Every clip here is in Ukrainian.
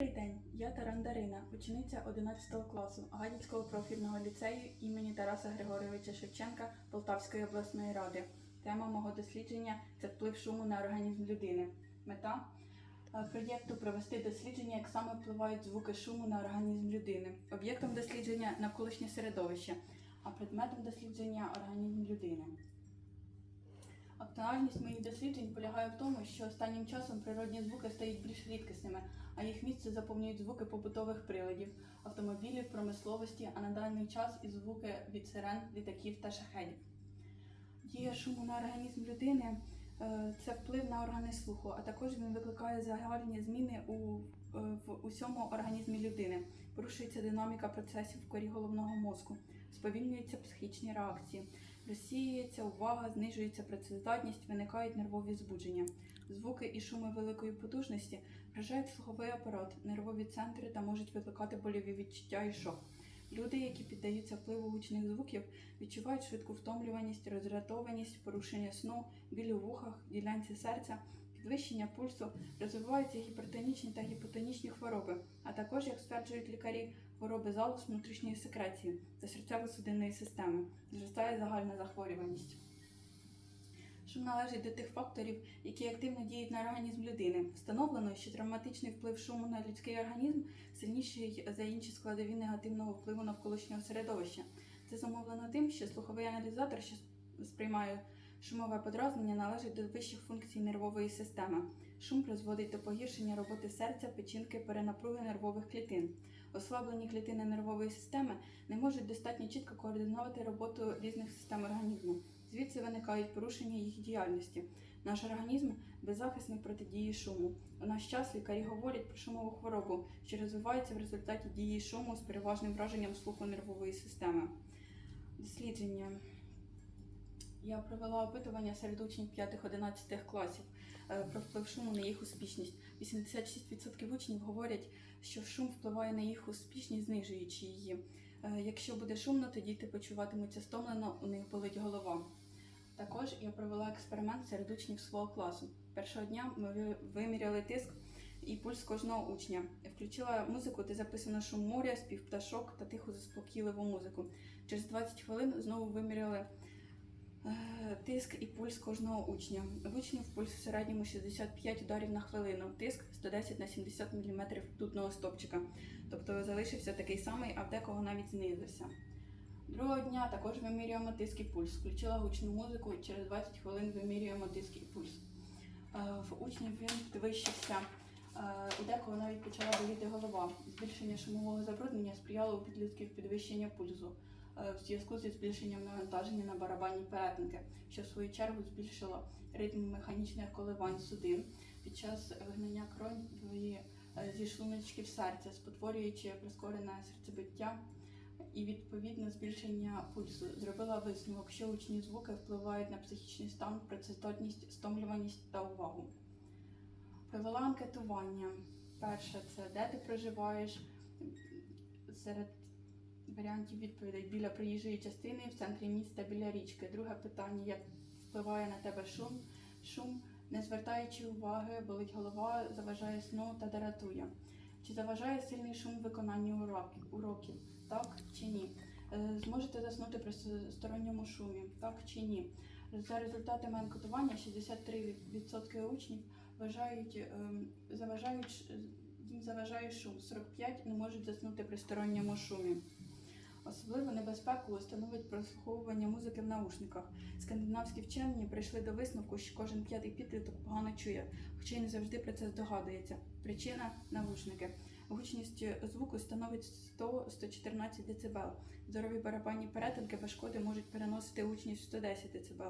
Добрий день, я Таран Дарина, учениця 11 класу Гадяцького профільного ліцею імені Тараса Григоровича Шевченка Полтавської обласної ради. Тема мого дослідження це вплив шуму на організм людини. Мета е, проєкту провести дослідження, як саме впливають звуки шуму на організм людини. Об'єктом дослідження навколишнє середовище, а предметом дослідження організм людини. Актуальність моїх досліджень полягає в тому, що останнім часом природні звуки стають більш рідкісними, а їх місце заповнюють звуки побутових приладів, автомобілів, промисловості, а на даний час і звуки від сирен, літаків та шахедів. Дія шуму на організм людини е, це вплив на органи слуху, а також він викликає загальні зміни у, е, в усьому організмі людини. Порушується динаміка процесів в корі головного мозку, сповільнюються психічні реакції, розсіюється увага, знижується працездатність, виникають нервові збудження. Звуки і шуми великої потужності вражають слуховий апарат, нервові центри та можуть викликати больові відчуття і шок. Люди, які піддаються впливу гучних звуків, відчувають швидку втомлюваність, роздратованість, порушення сну, біль у вухах, ділянці серця, підвищення пульсу, розвиваються гіпертонічні та гіпотонічні хвороби, а також, як стверджують лікарі, хвороби залоз внутрішньої секреції та серцево-судинної системи, зростає загальна захворюваність. Належить до тих факторів, які активно діють на організм людини. Встановлено, що травматичний вплив шуму на людський організм сильніший за інші складові негативного впливу навколишнього середовища. Це зумовлено тим, що слуховий аналізатор, що сприймає шумове подразнення, належить до вищих функцій нервової системи. Шум призводить до погіршення роботи серця, печінки, перенапруги нервових клітин. Ослаблені клітини нервової системи не можуть достатньо чітко координувати роботу різних систем організму. Звідси виникають порушення їх діяльності. Наш організм беззахисний проти дії шуму. У наш час лікарі говорять про шумову хворобу, що розвивається в результаті дії шуму з переважним враженням слуху нервової системи. Дослідження. Я провела опитування серед учнів 5-11 класів е, про вплив шуму на їх успішність. 86% учнів говорять, що шум впливає на їх успішність, знижуючи її. Е, Якщо буде шумно, то діти почуватимуться стомлено, у них болить голова. Також я провела експеримент серед учнів свого класу. Першого дня ми виміряли тиск і пульс кожного учня. Включила музику, де записано шум моря, спів пташок та тиху заспокійливу музику. Через 20 хвилин знову виміряли тиск і пульс кожного учня. В учнів пульс в середньому 65 ударів на хвилину, тиск 110 на 70 мм ртутного стопчика. Тобто залишився такий самий, а в декого навіть знизився. Другого дня також вимірюємо тиск і пульс. Включила гучну музику і через 20 хвилин вимірюємо тиск і пульс. Е, В учнів він підвищився. Е, У декого навіть почала боліти голова. Збільшення шумового забруднення сприяло у підлітків підвищення пульсу е, в зв'язку зі збільшенням навантаження на барабанні перетинки, що в свою чергу збільшило ритм механічних коливань судин під час вигнання крові е, зі шлуночків серця, спотворюючи прискорене серцебиття і відповідно збільшення пульсу. Зробила висновок, що гучні звуки впливають на психічний стан, працездатність, стомлюваність та увагу. Провела анкетування. Перше це де ти проживаєш серед варіантів відповідей біля проїжджої частини в центрі міста біля річки. Друге питання: як впливає на тебе шум? Шум, не звертаючи уваги, болить голова, заважає сну та дратує. Чи заважає сильний шум виконанню уроків? Так чи ні? Е, Зможете заснути при сторонньому шумі? Так чи ні? За результатами анкетування 63% учнів вважають, ем, заважають, їм заважає шум. 45 не можуть заснути при сторонньому шумі. Особливу небезпеку становить прослуховування музики в наушниках. Скандинавські вчені прийшли до висновку, що кожен п'ятий підліток погано чує, хоча й не завжди про це здогадується. Причина навушники. Гучність звуку становить 100-114 дБ. Здорові барабанні перетинки без шкоди можуть переносити гучність в 110 дБ,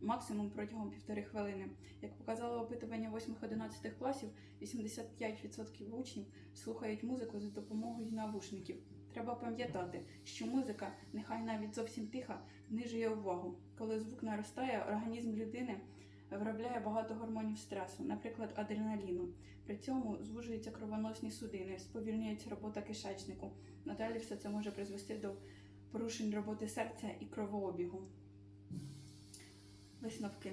максимум протягом півтори хвилини. Як показало опитування 8-11 класів, 85% учнів слухають музику за допомогою навушників. Треба пам'ятати, що музика, нехай навіть зовсім тиха, знижує увагу. Коли звук наростає, організм людини виробляє багато гормонів стресу, наприклад, адреналіну. При цьому звужуються кровоносні судини, сповільнюється робота кишечнику. Надалі все це може призвести до порушень роботи серця і кровообігу. Висновки.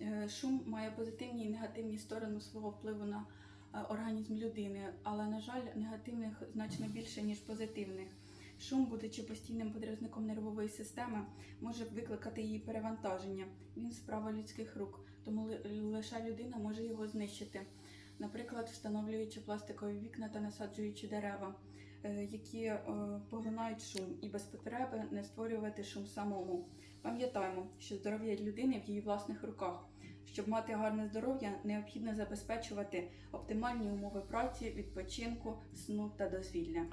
Е, Шум має позитивні і негативні сторони свого впливу на е, організм людини, але, на жаль, негативних значно більше, ніж позитивних. Шум, будучи постійним подразником нервової системи, може викликати її перевантаження. Він справа людських рук, тому лише людина може його знищити. Наприклад, встановлюючи пластикові вікна та насаджуючи дерева, які е, поглинають шум, і без потреби не створювати шум самому. Пам'ятаємо, що здоров'я людини в її власних руках. Щоб мати гарне здоров'я, необхідно забезпечувати оптимальні умови праці, відпочинку, сну та дозвілля.